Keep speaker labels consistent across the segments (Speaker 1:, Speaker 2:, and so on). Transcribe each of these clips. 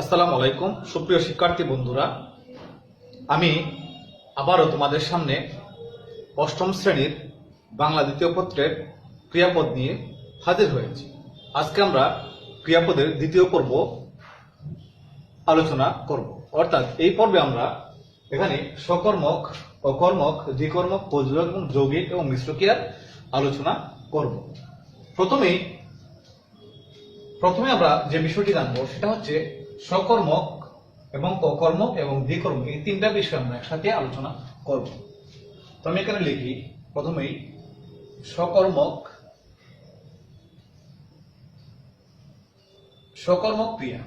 Speaker 1: আসসালামু আলাইকুম। সুপ্রিয় শিক্ষার্থী বন্ধুরা, আমি আবারও তোমাদের সামনে অষ্টম শ্রেণির বাংলা দ্বিতীয় পত্রের ক্রিয়াপদ নিয়ে হাজির হয়েছি। আজকে আমরা ক্রিয়াপদের দ্বিতীয় পর্ব আলোচনা করব। অর্থাৎ এই পর্বে আমরা এখানে সকর্মক, অকর্মক, দ্বিকর্মক, প্রযোজক এবং যৌগিক এবং মিশ্র ক্রিয়ার আলোচনা করব। প্রথমেই প্রথমে আমরা যে বিষয়টি জানব সেটা হচ্ছে সকর্মক এবং অকর্মক এবং দ্বিকর্মক, এই তিনটা বিষয় আমরা একসাথে আলোচনা করব। তো আমি এখানে লিখি, প্রথমেই সকর্মক সকর্মক ক্রিয়া।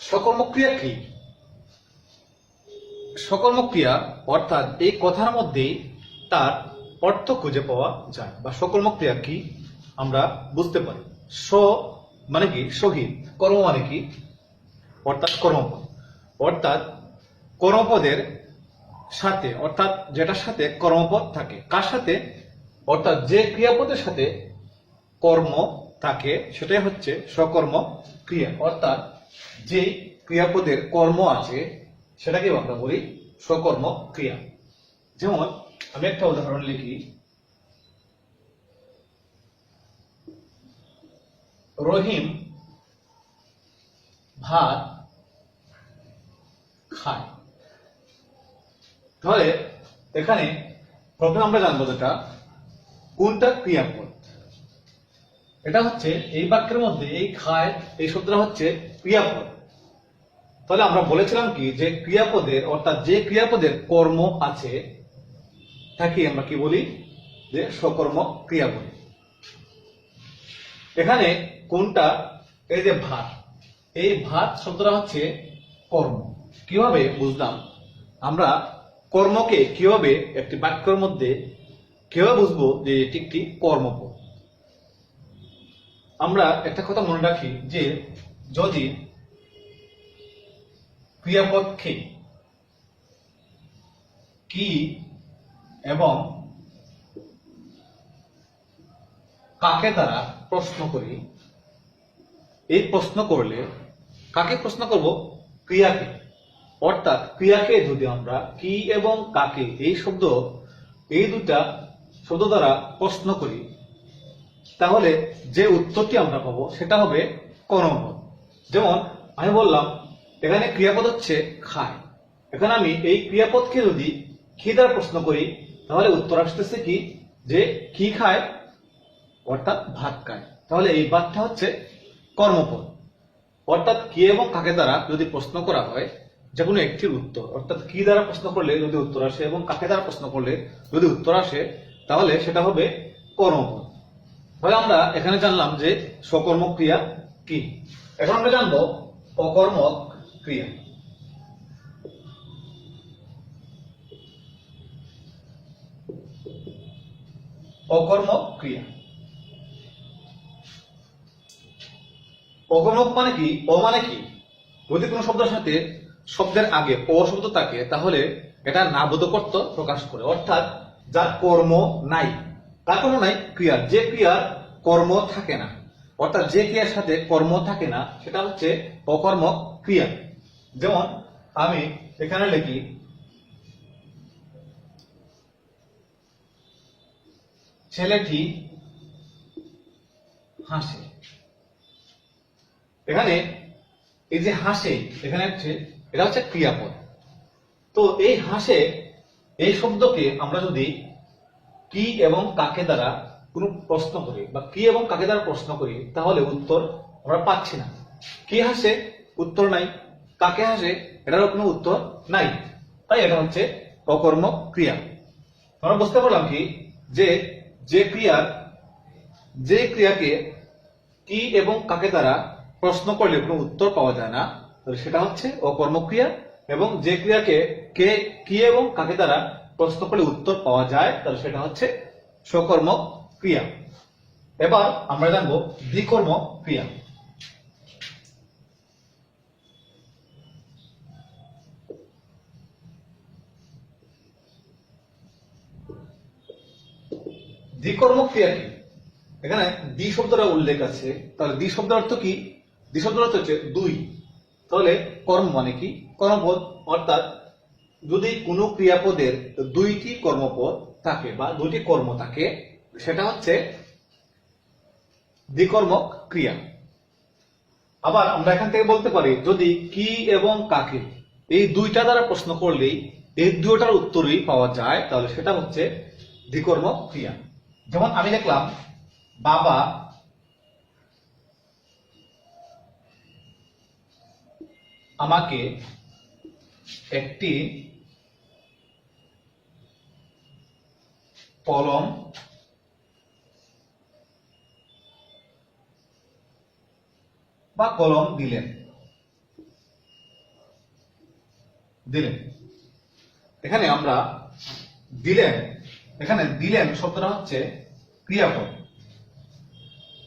Speaker 1: সকর্মক ক্রিয়া কি? সকর্মক ক্রিয়া অর্থাৎ এই কথার মধ্যেই তার অর্থ খুঁজে পাওয়া যায়। বা সকর্মক ক্রিয়া কি? আমরা বুঝতে পারি। স মানে কি? শহীদ কর্ম মানে কি? অর্থাৎ কর্মপদ অর্থাৎ কর্মপদের সাথে, অর্থাৎ যেটার সাথে কর্মপদ থাকে, কার সাথে? অর্থাৎ যে ক্রিয়াপদের সাথে কর্ম থাকে, সেটাই হচ্ছে সকর্ম ক্রিয়া। অর্থাৎ যে ক্রিয়াপদের কর্ম আছে সেটাকে আমরা বলি সকর্ম ক্রিয়া। যেমন আমি একটা উদাহরণ লিখি। রহিম ভাত খায়। তাহলে এখানে প্রথমে আমরা জানব যেটা কোনটা ক্রিয়াপদ। এটা হচ্ছে এই বাক্যের মধ্যে এই খায়, এই শব্দটা হচ্ছে ক্রিয়াপদ। তাহলে আমরা বলেছিলাম কি যে ক্রিয়াপদের, অর্থাৎ যে ক্রিয়াপদের কর্ম আছে, তাকে আমরা কি বলি? যে সকর্ম ক্রিয়া বলি এখানে কোনটা? এই যে ভাত। এই ভাত শব্দটা হচ্ছে কর্ম। কীভাবে বুঝলাম? আমরা কর্মকে কীভাবে একটি বাক্যের মধ্যে কীভাবে বুঝব যে এটি একটি কর্মপদ আমরা একটা কথা মনে রাখি যে যদি ক্রিয়াপদ কে কি এবং কাকে দ্বারা প্রশ্ন করি এই প্রশ্ন করলে, কাকে প্রশ্ন করব? ক্রিয়াকে। অর্থাৎ ক্রিয়াকে যদি আমরা কি এবং কাকে, এই শব্দ, এই দুটা শব্দ দ্বারা প্রশ্ন করি, তাহলে যে উত্তরটি আমরা পাবো সেটা হবে কর্ম যেমন, আমি বললাম, এখানে ক্রিয়াপদ হচ্ছে খায়। এখানে আমি এই ক্রিয়াপদকে যদি কি দ্বারা প্রশ্ন করি, তাহলে উত্তর আসতেছে কি? যে কি খায়? অর্থাৎ ভাত খায়। তাহলে এই বাদটা হচ্ছে কর্মপদ অর্থাৎ কি এবং কাকে দ্বারা যদি প্রশ্ন করা হয় যে কোনো একটির উত্তর। অর্থাৎ কি দ্বারা প্রশ্ন করলে যদি উত্তর আসে এবং কাকে দ্বারা প্রশ্ন করলে যদি উত্তর আসে, তাহলে সেটা হবে কর্মপদ তাহলে আমরা এখানে জানলাম যে সকর্ম ক্রিয়া কি। এখন আমরা জানব অকর্মক ক্রিয়া। অকর্মক ক্রিয়া। অকর্মক মানে কি? অ মানে কি? যদি কোনো শব্দের সাথে শব্দের আগে অ শব্দ থাকে, তাহলে এটা না নাবোধকর্ত প্রকাশ করে। অর্থাৎ যার কর্ম নাই, তার কোনো নাই ক্রিয়া যে ক্রিয়ার কর্ম থাকে না, অর্থাৎ যে ক্রিয়ার সাথে কর্ম থাকে না, সেটা হচ্ছে অকর্মক ক্রিয়া। যেমন আমি এখানে লিখি, ছেলেটি হাসে। এখানে এই যে হাসে, এখানে হচ্ছে, এটা হচ্ছে ক্রিয়াপদ। তো এই হাসে, এই শব্দকে আমরা যদি কি এবং কাকে দ্বারা কোনো প্রশ্ন করি বা কি এবং কাকে দ্বারা প্রশ্ন করি, তাহলে উত্তর আমরা পাচ্ছি না। কি হাসে? উত্তর নাই। কাকে হাসে? এটারও কোনো উত্তর নাই। তাই এটা হচ্ছে অকর্ম ক্রিয়া। আমরা বুঝতে পারলাম কি? যে যে ক্রিয়ার, যে ক্রিয়াকে কি এবং কাকে দ্বারা প্রশ্ন করলে কোনো উত্তর পাওয়া যায় না, তাহলে সেটা হচ্ছে অকর্মক্রিয়া এবং যে ক্রিয়াকে কে, কি এবং কাকে দ্বারা প্রশ্ন করলে উত্তর পাওয়া যায়, তাহলে সেটা হচ্ছে সকর্ম ক্রিয়া এবার আমরা জানব দ্বিকর্ম ক্রিয়া দ্বিকর্ম ক্রিয়া কি? এখানে দ্বি শব্দটা উল্লেখ আছে, তাহলে দ্বি শব্দের অর্থ কি? শব্দের অর্থ হচ্ছে দুই। তাহলে কর্ম মানে কি? কর্মপদ, অর্থাৎ যদি কোনো ক্রিয়াপদের দুইটি কর্মপদ থাকে বা দুইটি কর্ম থাকে, সেটা হচ্ছে দ্বিকর্মক ক্রিয়া। আবার আমরা এখান থেকে বলতে পারি, যদি কি এবং কাকে, এই দুইটা দ্বারা প্রশ্ন করলেই এই দুইটার উত্তরই পাওয়া যায়, তাহলে সেটা হচ্ছে দ্বিকর্মক ক্রিয়া। যেমন আমি দেখলাম, বাবা আমাকে একটি কলম বা কলম দিলেন। দিলেন। এখানে আমরা দিলেন, এখানে দিলেন শব্দটা হচ্ছে ক্রিয়াপদ।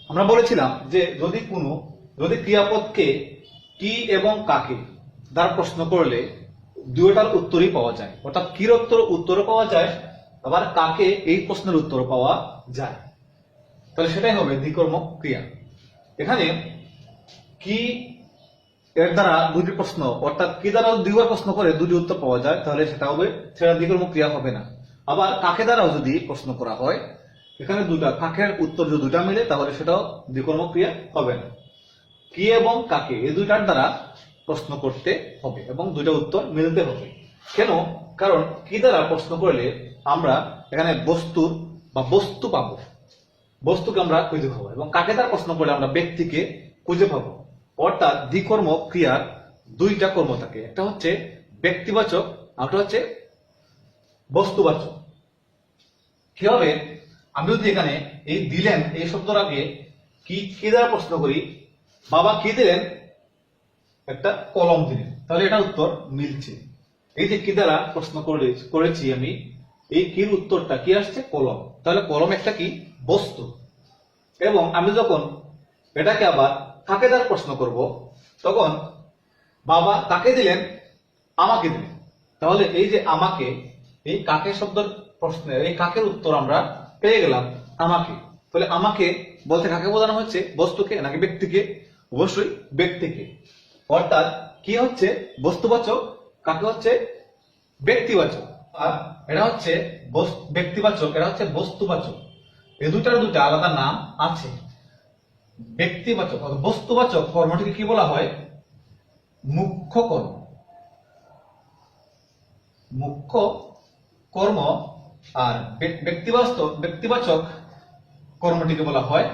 Speaker 1: আমরা বলেছিলাম যে যদি কোনো, যদি ক্রিয়াপদকে কি এবং কাকে দ্বারা প্রশ্ন করলে দুইটার উত্তরই পাওয়া যায়। অর্থাৎ কির উত্তর উত্তরও পাওয়া যায়, আবার কাকে এই প্রশ্নের উত্তর পাওয়া যায়। তাহলে সেটাই হবে দ্বিকর্মক ক্রিয়া। এখানে কি এর দ্বারা দুটি প্রশ্ন, অর্থাৎ কি দ্বারা দুইবার প্রশ্ন করে দুটি উত্তর পাওয়া যায়, তাহলে সেটা হবে, সেটা দ্বিকর্মক ক্রিয়া হবে না। আবার কাকে দ্বারাও যদি প্রশ্ন করা হয়, এখানে দুটা কাকের উত্তর যদি দুটা মিলে, তাহলে সেটাও দ্বিকর্মক ক্রিয়া হবে না। কি এবং কাকে? এই দুইটার দ্বারা প্রশ্ন করতে হবে এবং দুইটা উত্তর মিলতে হবে। কেন? কারণ কি দ্বারা প্রশ্ন করলে আমরা এখানে বস্তুর বা বস্তু পাবো? বস্তুকে আমরা খুঁজে পাবো এবং কাকে দ্বারা প্রশ্ন করলে আমরা ব্যক্তিকে খুঁজে পাবো? অর্থাৎ দ্বিকর্ম ক্রিয়ার দুইটা কর্ম থাকে। একটা হচ্ছে ব্যক্তিবাচক, আর একটা হচ্ছে বস্তুবাচক। কীভাবে? আমি যদি এখানে এই দিলেন এই শব্দটাকে, কি কি দ্বারা প্রশ্ন করি? বাবা কি দিলেন? একটা কলম দিলেন। তাহলে এটা উত্তর মিলছে। এই যে কি দ্বারা প্রশ্ন করে করেছি আমি, এই কির উত্তরটা কি আসছে? কলম। তাহলে কলম একটা কি? বস্তু। এবং আমি যখন এটাকে আবার কাকে দ্বারা প্রশ্ন করব? তখন বাবা কাকে দিলেন? আমাকে দিলেন। তাহলে এই যে আমাকে, এই কাকে শব্দের প্রশ্নের, এই কাকের উত্তর আমরা পেয়ে গেলাম আমাকে। তাহলে আমাকে বলতে কাকে বোঝানো হচ্ছে বস্তুকে নাকি ব্যক্তিকে? অবশ্যই ব্যক্তিকে। অর্থাৎ কি হচ্ছে বস্তুবাচক, কাকে হচ্ছে ব্যক্তিবাচক? আর এটা হচ্ছে ব্যক্তিবাচক এটা হচ্ছে বস্তুবাচক। এই দুটার দুটা আলাদা নাম আছে। ব্যক্তিবাচক বস্তুবাচক কর্মটিকে কি বলা হয়? মুখ্য কর্ম মুখ্য কর্ম আর ব্যক- ব্যক্তিবাস্তব ব্যক্তিবাচক কর্মটিকে বলা হয়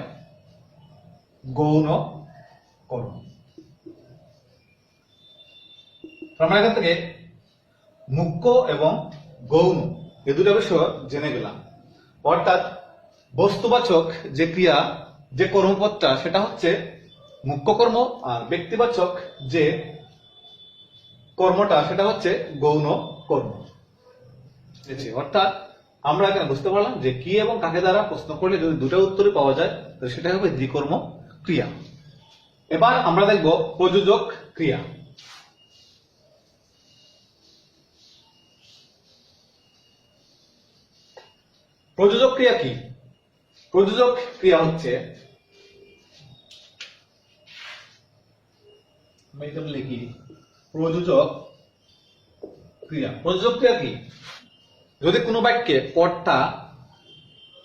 Speaker 1: গৌণ কর্ম তো আমরা থেকে মুখ্য এবং গৌণ, এ দুটো বিষয় জেনে গেলাম। অর্থাৎ বস্তুবাচক যে ক্রিয়া, যে কর্মপদটা সেটা হচ্ছে মুখ্য কর্ম আর ব্যক্তিবাচক যে কর্মটা, সেটা হচ্ছে গৌণ কর্ম? অর্থাৎ আমরা এখানে বুঝতে পারলাম যে কি এবং কাকে দ্বারা প্রশ্ন করলে যদি দুটো উত্তরই পাওয়া যায়, তাহলে সেটা হবে দ্বিকর্ম ক্রিয়া। এবার আমরা দেখব প্রযোজক ক্রিয়া। প্রযোজক ক্রিয়া কি? প্রযোজক ক্রিয়া হচ্ছে লিখি, প্রযোজক ক্রিয়া। প্রযোজক ক্রিয়া কি? যদি কোনো বাক্যে কর্তা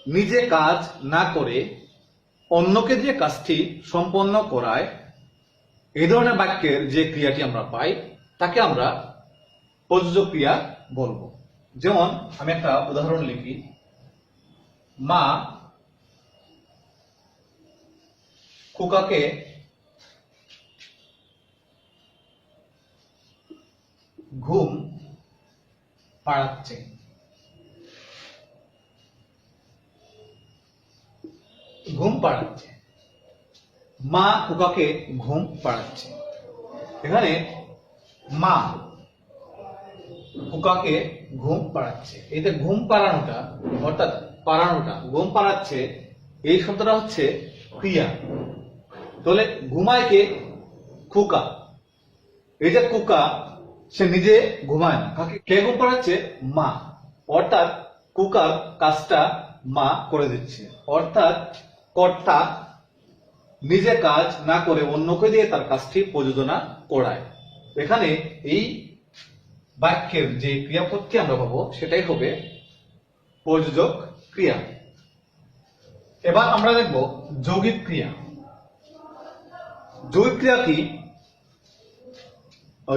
Speaker 1: নিজে কাজ না করে অন্যকে দিয়ে কাজটি সম্পন্ন করায় এই ধরনের বাক্যের যে ক্রিয়াটি আমরা পাই, তাকে আমরা প্রযোজক ক্রিয়া বলব। যেমন, আমি একটা উদাহরণ লিখি। মা খোকাকে ঘুম পাড়াচ্ছে। ঘুম পাড়াচ্ছে। মা খোকাকে ঘুম পাড়াচ্ছে। এখানে মা খোকাকে ঘুম পাড়াচ্ছে। যে ঘুম পাড়ানোটা, অর্থাৎ পাড়ানোটা, ঘুম পাড়াচ্ছে, এই শব্দটা হচ্ছে ক্রিয়া। তাহলে ঘুমায় কে? খোকা এই যে কুকা, সে নিজে ঘুমায় না। কাকে? কে ঘুম পাড়াচ্ছে? মা। অর্থাৎ কুকার কাজটা মা করে দিচ্ছে। অর্থাৎ কর্তা নিজে কাজ না করে অন্যকে দিয়ে তার কাজটি প্রযোজনা করায়। এখানে এই বাক্যের যে ক্রিয়াপদটি আমরা পাবো, সেটাই হবে প্রযোজক ক্রিয়া। এবার আমরা দেখব যৌগিক ক্রিয়া। যৌগিক ক্রিয়া কি?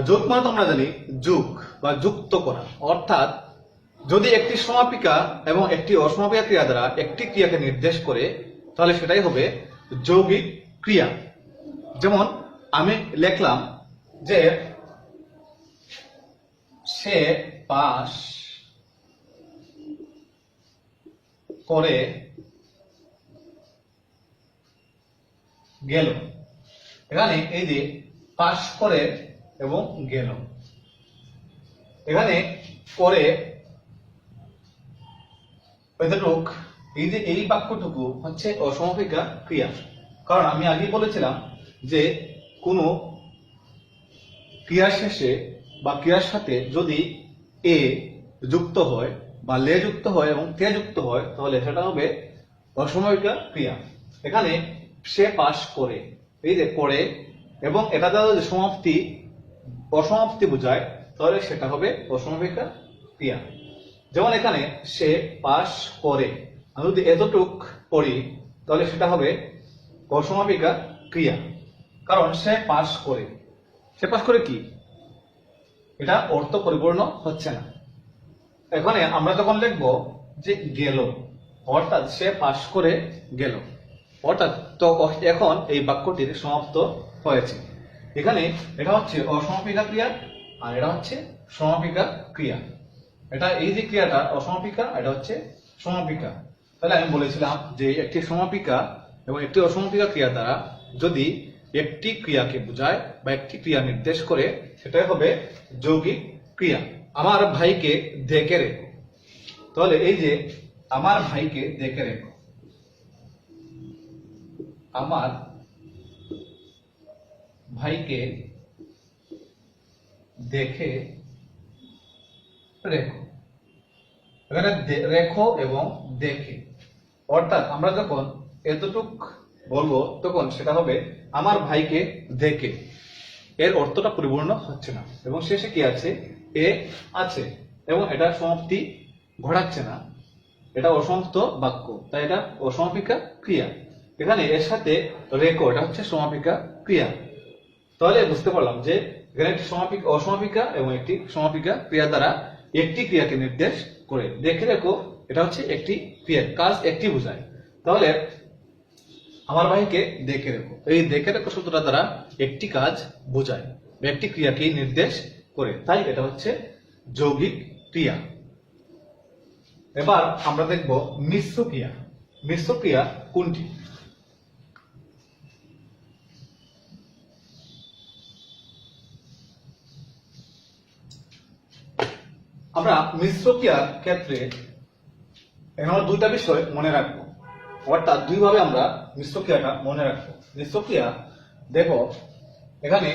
Speaker 1: যোগ মানে আমরা জানি যুগ বা যুক্ত করা। অর্থাৎ যদি একটি সমাপিকা এবং একটি অসমাপিকা ক্রিয়া দ্বারা একটি ক্রিয়াকে নির্দেশ করে, তাহলে সেটাই হবে যৌগিক ক্রিয়া। যেমন আমি লিখলাম যে সে পাস করে গেল। এখানে এই যে পাস করে এবং গেল। এখানে করে এতটুক এই যে এই বাক্যটুকু হচ্ছে অসমাপিকা ক্রিয়া। কারণ আমি আগেই বলেছিলাম যে কোনো ক্রিয়ার শেষে বা ক্রিয়ার সাথে যদি এ যুক্ত হয় বা লে যুক্ত হয় এবং তে যুক্ত হয়, তাহলে সেটা হবে অসমাপিকা ক্রিয়া। এখানে সে পাস করে, এই যে করে, এবং এটা দ্বারা যদি সমাপ্তি, অসমাপ্তি বোঝায়, তাহলে সেটা হবে অসমাপিকা ক্রিয়া। যেমন এখানে সে পাস করে আমি যদি এতটুক পড়ি, তাহলে সেটা হবে অসমাপিকা ক্রিয়া। কারণ সে পাস করে। সে পাস করে কি? এটা অর্থ পরিপূর্ণ হচ্ছে না। এখানে আমরা যখন লিখব যে গেল, অর্থাৎ সে পাস করে গেল। অর্থাৎ তো এখন এই বাক্যটির সমাপ্ত হয়েছে। এখানে এটা হচ্ছে অসমাপিকা ক্রিয়া, আর এটা হচ্ছে সমাপিকা ক্রিয়া। এটা এই যে ক্রিয়াটা অসমাপিকা, এটা হচ্ছে সমাপিকা। তাহলে আমি বলেছিলাম যে একটি সমাপিকা এবং একটি অসমাপিকা ক্রিয়া দ্বারা যদি একটি ক্রিয়াকে বোঝায় বা একটি ক্রিয়া নির্দেশ করে, সেটাই হবে যৌগিক ক্রিয়া। আমার ভাইকে দেখে রেখো। তাহলে এই যে আমার ভাইকে দেখে রেখো। আমার ভাইকে দেখে রেখো। এখানে রেখো এবং দেখে। অর্থাৎ আমরা যখন এতটুক বলব, তখন সেটা হবে আমার ভাইকে দেখে। এর অর্থটা পরিপূর্ণ হচ্ছে না। এবং শেষে কি আছে? এ আছে। এবং এটা সমাপ্তি ঘটাচ্ছে না। এটা অসমাপ্ত বাক্য। তাই এটা অসমাপিকা ক্রিয়া। এখানে এর সাথে রেখো, এটা হচ্ছে সমাপিকা ক্রিয়া। তাহলে বুঝতে পারলাম যে এখানে একটি সমাপিকা, অসমাপিকা এবং একটি সমাপিকা ক্রিয়া দ্বারা একটি ক্রিয়াকে নির্দেশ করে। দেখে রেখো এটা হচ্ছে একটি ক্রিয়া, কাজ একটি বোঝায়। তাহলে আমার ভাইকে দেখে রেখো। এই দেখে রেখো সূত্রটা দ্বারা একটি কাজ বোঝায় একটি ক্রিয়াকে নির্দেশ করে। তাই এটা হচ্ছে যৌগিক ক্রিয়া। এবার আমরা দেখব মিশ্র ক্রিয়া। মিশ্র ক্রিয়া কোনটি? আমরা মিশ্র ক্রিয়ার ক্ষেত্রে এখানে দুইটা বিষয় মনে রাখব। অর্থাৎ দুইভাবে আমরা মিশ্র ক্রিয়াটা মনে রাখব। মিশ্র ক্রিয়া দেখো, এখানে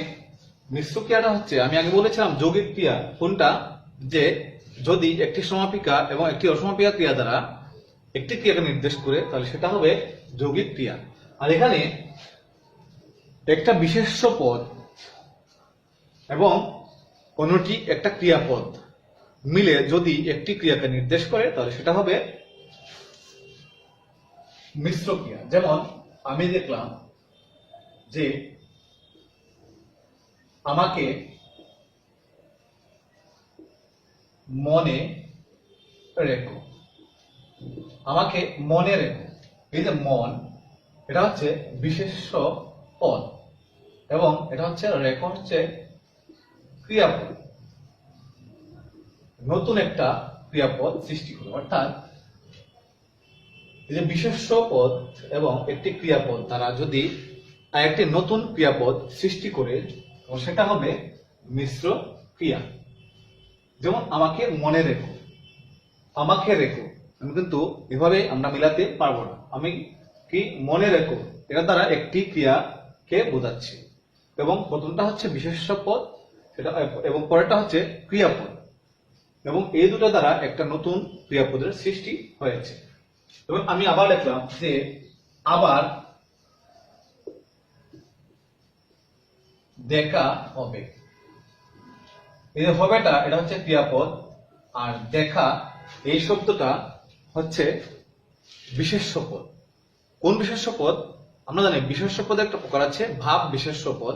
Speaker 1: মিশ্র ক্রিয়াটা হচ্ছে, আমি আগে বলেছিলাম যৌগিক ক্রিয়া, কোনটা? যে যদি একটি সমাপিকা এবং একটি অসমাপিকা ক্রিয়া দ্বারা একটি ক্রিয়াকে নির্দেশ করে, তাহলে সেটা হবে যৌগিক ক্রিয়া। আর এখানে একটা বিশেষ্য পদ এবং অন্যটি একটা ক্রিয়াপদ মিলে যদি একটি ক্রিয়াকে নির্দেশ করে, তাহলে সেটা হবে মিশ্র ক্রিয়া। যেমন, আমি দেখলাম যে আমাকে মনে রেখো। আমাকে মনে রেখো। এই যে মন, এটা হচ্ছে বিশেষ পদ এবং এটা হচ্ছে রেখো হচ্ছে ক্রিয়াপদ। নতুন একটা ক্রিয়াপদ সৃষ্টি করো অর্থাৎ যে বিশেষ্য পদ এবং একটি ক্রিয়াপদ, তারা যদি একটি নতুন ক্রিয়াপদ সৃষ্টি করে সেটা হবে মিশ্র ক্রিয়া। যেমন আমাকে মনে রেখো, আমাকে রেখো, আমি কিন্তু এভাবে আমরা মিলাতে পারব না। আমি কি মনে রেখো, এটা দ্বারা একটি ক্রিয়াকে বোঝাচ্ছি। এবং প্রথমটা হচ্ছে বিশেষ্য পদ, সেটা, এবং পরেরটা হচ্ছে ক্রিয়াপদ। এবং এই দুটো দ্বারা একটা নতুন ক্রিয়াপদের সৃষ্টি হয়েছে। এবং আমি আবার লিখলাম যে আবার দেখা হবে। এই যে হবেটা, এটা হচ্ছে ক্রিয়াপদ, আর দেখা, এই শব্দটা হচ্ছে বিশেষ্য পদ কোন বিশেষ্য পদ আমরা জানি বিশেষ্য পদে একটা প্রকার আছে, ভাব বিশেষ্য পদ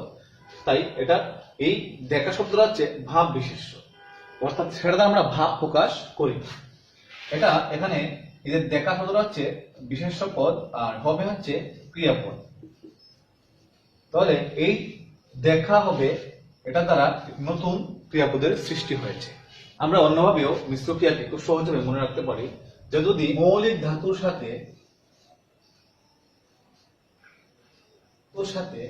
Speaker 1: তাই এটা, এই দেখা শব্দটা হচ্ছে ভাব বিশেষ্য। অর্থাৎ সেটাতে আমরা ভাব প্রকাশ করি। এটা এখানে এদের দেখা শব্দটা হচ্ছে বিশেষ্য পদ আর হবে হচ্ছে ক্রিয়াপদ। তাহলে এই দেখা হবে, এটা দ্বারা নতুন ক্রিয়াপদের সৃষ্টি হয়েছে। আমরা অন্যভাবেও মিশ্র ক্রিয়াকে খুব সহজভাবে মনে রাখতে পারি যে যদি মৌলিক ধাতুর সাথে সাথে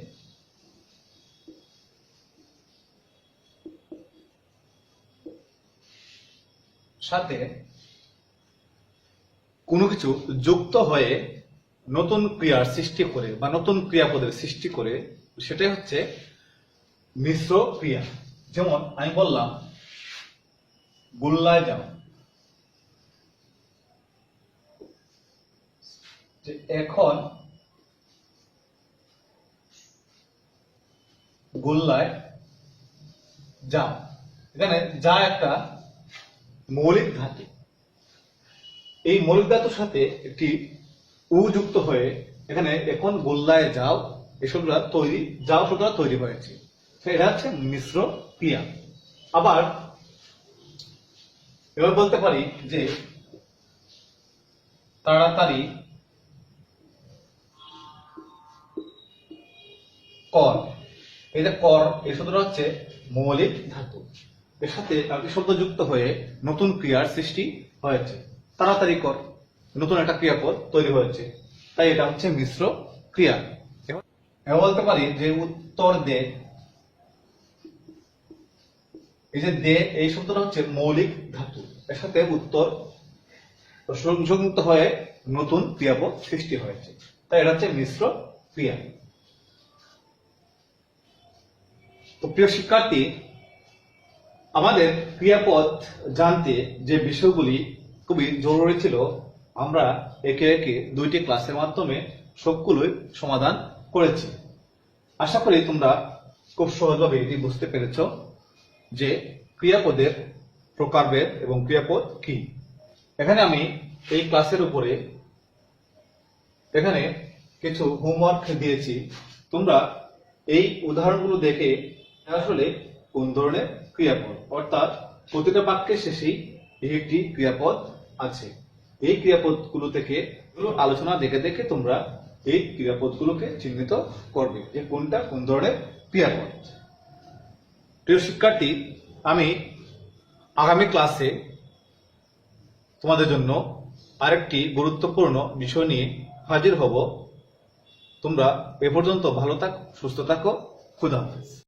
Speaker 1: সাথে কোনো কিছু যুক্ত হয়ে নতুন ক্রিয়ার সৃষ্টি করে বা নতুন ক্রিয়াপদের সৃষ্টি করে, সেটাই হচ্ছে মিশ্র ক্রিয়া। যেমন আমি বললাম, গুল্লায় যাও যে এখন গোল্লায় যাও এখানে যা একটা মৌলিক ধাতু। এই মৌলিক ধাতুর সাথে একটি উ যুক্ত হয়ে এখানে এখন গোল্লায় যাও এসবরা তৈরি, যাও শব্দটা তৈরি হয়েছে। এটা হচ্ছে মিশ্র ক্রিয়া। আবার এবার বলতে পারি যে তাড়াতাড়ি কর। এই যে কর, এই শব্দটা হচ্ছে মৌলিক ধাতু। এর সাথে শব্দ যুক্ত হয়ে নতুন ক্রিয়ার সৃষ্টি হয়েছে। তাড়াতাড়ি কর। নতুন একটা ক্রিয়াপদ তৈরি হয়েছে। তাই এটা হচ্ছে মিশ্র ক্রিয়া। বলতে পারি যে উত্তর দে। এই যে দে, এই শব্দটা হচ্ছে মৌলিক ধাতু। এর সাথে উত্তর সংযুক্ত হয়ে নতুন ক্রিয়াপদ সৃষ্টি হয়েছে। তাই এটা হচ্ছে মিশ্র ক্রিয়া। তো প্রিয় শিক্ষার্থী, আমাদের ক্রিয়াপদ জানতে যে বিষয়গুলি খুবই জরুরি ছিল আমরা একে একে দুইটি ক্লাসের মাধ্যমে সবগুলোই সমাধান করেছি। আশা করি তোমরা খুব সহজভাবে এটি বুঝতে পেরেছ যে ক্রিয়াপদের প্রকারভেদ এবং ক্রিয়াপদ কি। এখানে আমি এই ক্লাসের উপরে এখানে কিছু হোমওয়ার্ক দিয়েছি। তোমরা এই উদাহরণগুলো দেখে আসলে কোন ধরনের ক্রিয়াপদ। অর্থাৎ প্রতিটা বাক্যের শেষেই একটি ক্রিয়াপদ আছে। এই ক্রিয়াপদগুলো থেকে আলোচনা দেখে দেখে তোমরা এই ক্রিয়াপদগুলোকে চিহ্নিত করবে যে কোনটা কোন ধরনের ক্রিয়াপদ। প্রিয় শিক্ষার্থী, আমি আগামী ক্লাসে তোমাদের জন্য আরেকটি গুরুত্বপূর্ণ বিষয় নিয়ে হাজির হব। তোমরা এ পর্যন্ত ভালো থাকো, সুস্থ থাকো। খুদা হাফেজ।